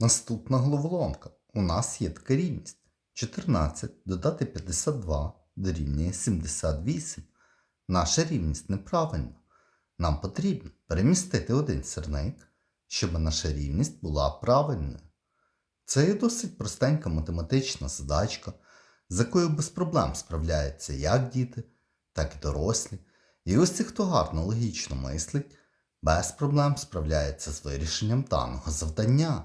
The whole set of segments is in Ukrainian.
Наступна головоломка. У нас є така рівність. 14 додати 52 дорівнює 78. Наша рівність неправильна. Нам потрібно перемістити один сірник, щоб наша рівність була правильною. Це є досить простенька математична задачка, з якою без проблем справляються як діти, так і дорослі. І ось ті, хто гарно логічно мислить, без проблем справляється з вирішенням даного завдання.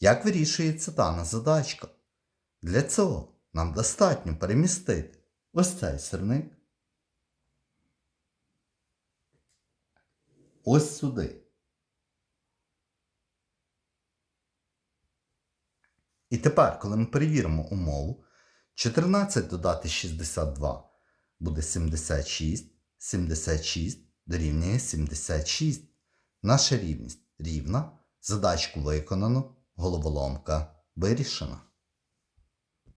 Як вирішується дана задачка? Для цього нам достатньо перемістити ось цей сирник ось сюди. І тепер, коли ми перевіримо умову, 14 додати 62 буде 76, 76 дорівнює 76. Наша рівність рівна, задачку виконано, головоломка вирішена.